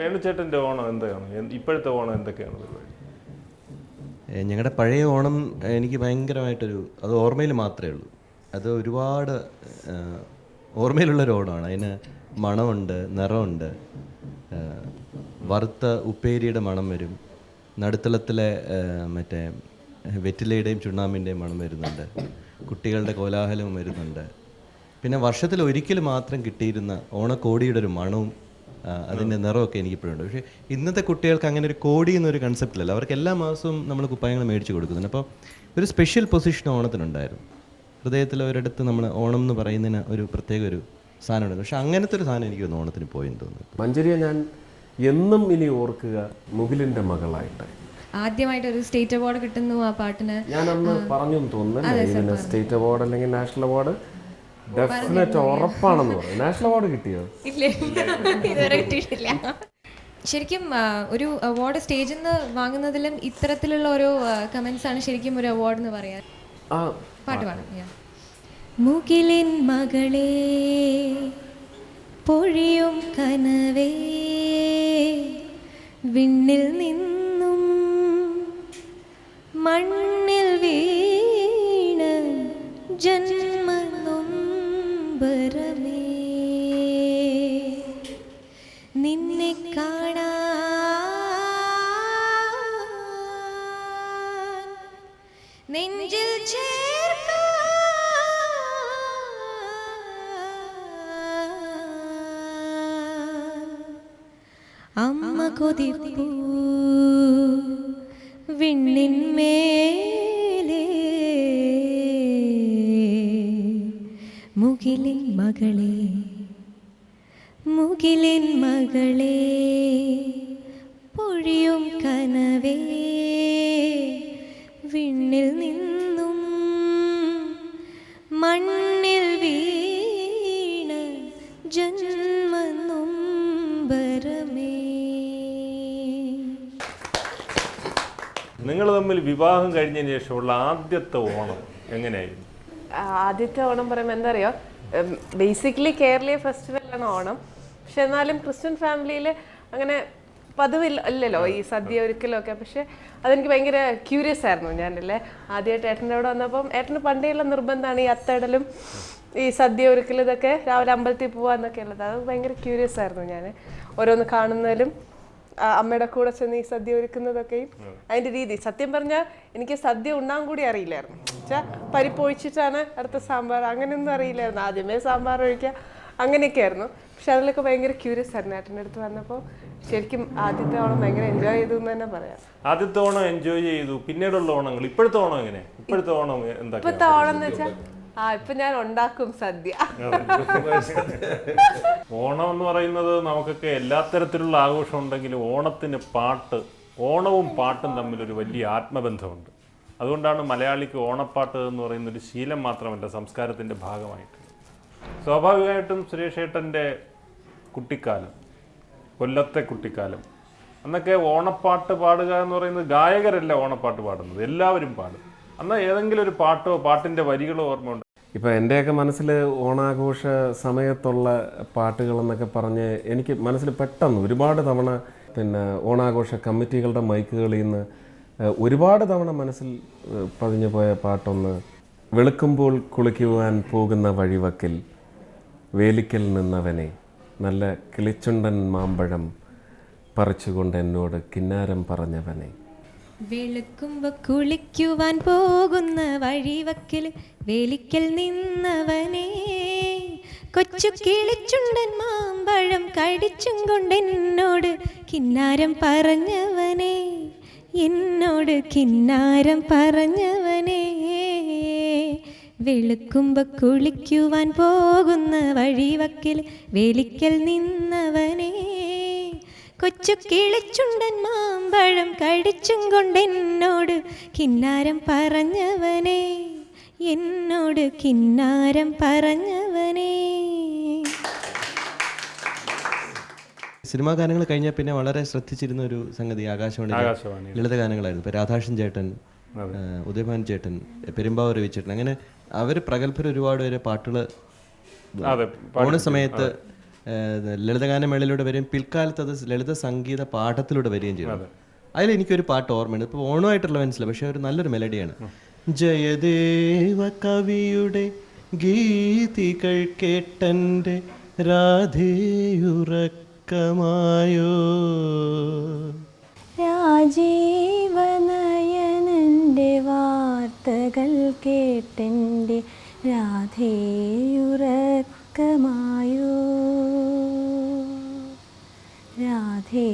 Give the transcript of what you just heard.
വേണുചേട്ടന്റെ ഓണം എന്താണ് ഇപ്പോഴത്തെ ഓണം എന്തൊക്കെയാണ് ഞങ്ങളുടെ പഴയ ഓണം എനിക്ക് ഭയങ്കരമായിട്ടൊരു അത് ഓർമ്മയിൽ മാത്രമേ ഉള്ളൂ. അത് ഒരുപാട് ഓർമ്മയിലുള്ളൊരു ഓണമാണ്. അതിന് മണമുണ്ട് നിറമുണ്ട്. വറുത്ത ഉപ്പേരിയുടെ മണം വരും. നടുത്തളത്തിലെ മറ്റേ വെറ്റിലയുടെയും ചുണ്ണാമ്പിന്റെയും മണം വരുന്നുണ്ട്. കുട്ടികളുടെ കോലാഹലവും വരുന്നുണ്ട്. പിന്നെ വർഷത്തിൽ ഒരിക്കൽ മാത്രം കിട്ടിയിരുന്ന ഓണക്കോടിയുടെ ഒരു മണവും അതിന്റെ നിറമൊക്കെ എനിക്കിപ്പോഴുണ്ട്. പക്ഷേ ഇന്നത്തെ കുട്ടികൾക്ക് അങ്ങനെ ഒരു കോടി എന്നൊരു കൺസെപ്റ്റിലല്ല അവർക്ക് എല്ലാ മാസവും നമ്മൾ കുപ്പായങ്ങൾ മേടിച്ച് കൊടുക്കുന്നുണ്ട്. അപ്പോൾ ഒരു സ്പെഷ്യൽ പൊസിഷൻ ഓണത്തിനുണ്ടായിരുന്നു. ഹൃദയത്തിൽ ഒരിടത്ത് നമ്മൾ ഓണം എന്ന് പറയുന്നതിന് ഒരു പ്രത്യേക ഒരു സാധനമുണ്ട്. പക്ഷേ അങ്ങനത്തെ ഒരു സാധനം എനിക്ക് തോന്നുന്നു ഓണത്തിന് പോയെന്ന് തോന്നുന്നു. മഞ്ജരിയെ ഞാൻ എന്നും ഇനി ഓർക്കുക മുകിലിന്റെ മകളായിട്ട്. ആദ്യമായിട്ട് ഒരു സ്റ്റേറ്റ് അവാർഡ് കിട്ടുന്നു ആ പാട്ടിന്. ഞാൻ അന്ന് പറഞ്ഞു തോന്നുന്നു സ്റ്റേറ്റ് അവാർഡ് അല്ലെങ്കിൽ നാഷണൽ അവാർഡ് ഡെഫിനറ്റ് ഉറപ്പാണെന്ന് പറഞ്ഞു നാഷണൽ അവാർഡ് കിട്ടിയോ? ഇല്ലേ? ഇതുവരെ കിട്ടിയിട്ടില്ല. ശരിക്കും ഒരു അവാർഡ് സ്റ്റേജിൽ നിന്ന് വാങ്ങുന്നതിലും ഇത്തരത്തിലുള്ള ഓരോ കമന്റ്സ് ആണ് ശരിക്കും ഒരു അവാർഡ് എന്ന് പറയാൻ പാട്ട് പാടാം. മുകിലിൻ മകളെ പൊഴിയും കനവേ വിണ്ണിൽ നിന്നും മണ്ണിൽ വീണ ജന്മനൊമ്പരമേ അമ്മ കൊതിപ്പൂ. വിണ്ണിന്മേലേ. മുകിലിൻ മകളെ. മുകിലിൻ മകളെ. നിങ്ങൾ തമ്മിൽ വിവാഹം കഴിഞ്ഞതിന് ശേഷമുള്ള ആദ്യത്തെ ഓണം എങ്ങനെയായിരുന്നു? ആദ്യത്തെ ഓണം പറയുമ്പോൾ എന്താ അറിയോ ബേസിക്കലി കേരളീയ ഫെസ്റ്റിവലാണ് ഓണം. പക്ഷെ എന്നാലും ക്രിസ്ത്യൻ ഫാമിലിയിൽ അങ്ങനെ പതിവില്ല അല്ലല്ലോ ഈ സദ്യ ഒരുക്കലൊക്കെ പക്ഷെ അതെനിക്ക് ഭയങ്കര ക്യൂരിയസ് ആയിരുന്നു ഞാനല്ലേ. ആദ്യമായിട്ട് ഏട്ടന്റെ അവിടെ വന്നപ്പം ഏട്ടന് പണ്ടേയുള്ള നിർബന്ധമാണ് ഈ അത്തടലും ഈ സദ്യ ഒരുക്കലും ഇതൊക്കെ രാവിലെ അമ്പലത്തിൽ പോവാന്നൊക്കെ ഉള്ളത്. അത് ഭയങ്കര ക്യൂരിയസ് ആയിരുന്നു ഞാൻ ഓരോന്ന് കാണുന്നതിലും അമ്മയുടെ കൂടെ ചെന്ന് ഈ സദ്യ ഒരുക്കുന്നതൊക്കെയും അതിന്റെ രീതി. സത്യം പറഞ്ഞാൽ എനിക്ക് സദ്യ ഉണ്ണാൻ കൂടി അറിയില്ലായിരുന്നു. വെച്ചാൽ പരിപ്പ് ഒഴിച്ചിട്ടാണ് അടുത്ത സാമ്പാർ. അങ്ങനെയൊന്നും അറിയില്ലായിരുന്നു. ആദ്യമേ സാമ്പാർ ഒഴിക്കുക അങ്ങനെയൊക്കെ ആയിരുന്നു. പക്ഷെ അതിലൊക്കെ ഭയങ്കര ക്യൂരിയസ് ആയിരുന്നു. ഏട്ടന്റെ അടുത്ത് വന്നപ്പോൾ ശരിക്കും ആദ്യത്തെ ഓണം ഭയങ്കര എൻജോയ് ചെയ്തു എന്ന് തന്നെ പറയാം. ആദ്യത്തെ ഓണം എൻജോയ് ചെയ്തു. പിന്നീടുള്ള ഓണങ്ങൾ. ഇപ്പോഴത്തെ ഓണം എങ്ങനെ? ഇപ്പോഴത്തെ ഓണം എന്താ ഇപ്പോഴത്തെ ഓണം എന്ന് വെച്ചാൽ ആ ഇപ്പൊ ഞാൻ ഉണ്ടാക്കും സദ്യ. ഓണം എന്ന് പറയുന്നത് നമുക്കൊക്കെ എല്ലാ തരത്തിലുള്ള ആഘോഷം ഉണ്ടെങ്കിലും ഓണത്തിന് പാട്ട് ഓണവും പാട്ടും തമ്മിൽ ഒരു വലിയ ആത്മബന്ധമുണ്ട്. അതുകൊണ്ടാണ് മലയാളിക്ക് ഓണപ്പാട്ട് എന്ന് പറയുന്ന ഒരു ശീലം മാത്രമല്ല സംസ്കാരത്തിന്റെ ഭാഗമായിട്ട്. സ്വാഭാവികമായിട്ടും സുരേഷ് ഏട്ടന്റെ കുട്ടിക്കാലം കൊല്ലത്തെ കുട്ടിക്കാലം അന്നൊക്കെ ഓണപ്പാട്ട് പാടുക എന്ന് പറയുന്നത് ഗായകരല്ല ഓണപ്പാട്ട് പാടുന്നത് എല്ലാവരും പാടും. അന്ന് ഏതെങ്കിലും ഒരു പാട്ടോ പാട്ടിന്റെ വരികളോ ഓർമ്മയുണ്ട്? ഇപ്പം എന്റെയൊക്കെ മനസ്സിൽ ഓണാഘോഷ സമയത്തുള്ള പാട്ടുകളെന്നൊക്കെ പറഞ്ഞ് എനിക്ക് മനസ്സിൽ പെട്ടെന്ന് ഒരുപാട് തവണ പിന്നെ ഓണാഘോഷ കമ്മിറ്റികളുടെ മൈക്കുകളിൽ നിന്ന് ഒരുപാട് തവണ മനസ്സിൽ പതിഞ്ഞു പോയ പാട്ടൊന്ന് വെളുക്കുമ്പോൾ കുളിക്കുവാൻ പോകുന്ന വഴിവക്കിൽ വേലിക്കൽ നിന്നവനെ നല്ല കിളിച്ചുണ്ടൻ മാമ്പഴം പറിച്ചുകൊണ്ട് എന്നോട് കിന്നാരം പറഞ്ഞവനെ വെളുക്കുമ്പോ കുളിക്കുവാൻ പോകുന്ന വഴിവക്കിൽ വേലിക്കൽ നിന്നവനെ. കൊച്ചു കിളിച്ചുണ്ടൻ മാമ്പഴം കടിച്ചും കൊണ്ടെന്നോട് കിന്നാരം പറഞ്ഞവനെ. എന്നോട് കിന്നാരം പറഞ്ഞവനെ. വെളുക്കുമ്പോ കുളിക്കുവാൻ പോകുന്ന വഴിവക്കിൽ വേലിക്കൽ നിന്നവനെ. കൊച്ചു കിളിച്ചുണ്ടൻ മാമ്പഴം കടിച്ചും കൊണ്ടെന്നോട് കിന്നാരം പറഞ്ഞവനെ. എന്നോട് കിന്നാരം പറഞ്ഞവനെ. സിനിമാ ഗാനങ്ങൾ കഴിഞ്ഞാൽ പിന്നെ വളരെ ശ്രദ്ധിച്ചിരുന്ന ഒരു സംഗതി ആകാശവാണി. ലളിത ഗാനങ്ങളായിരുന്നു. ഇപ്പോൾ രാധാകൃഷ്ണൻ ചേട്ടൻ ഉദയഭാൻ ചേട്ടൻ പെരുമ്പാവൂർ രവി ചേട്ടൻ അങ്ങനെ അവർ പ്രഗത്ഭർ ഒരുപാട് പേര് പാട്ടുകൾ ഓണ സമയത്ത് ലളിതഗാനമേളയിലൂടെ വരികയും പിൽക്കാലത്ത് അത് ലളിത സംഗീത പാഠത്തിലൂടെ വരികയും ചെയ്തു. അതിൽ എനിക്കൊരു പാട്ട് ഓർമ്മയുണ്ട്. ഇപ്പോൾ ഓണമായിട്ടുള്ള മനസ്സിലായി പക്ഷേ ഒരു നല്ലൊരു മെലഡിയാണ്. ജയദേവ കവിയുടെ ഗീതികൾ കേട്ടന്റെ രാധേയുറക്കമായോ? രാധേയുറക്കമായോ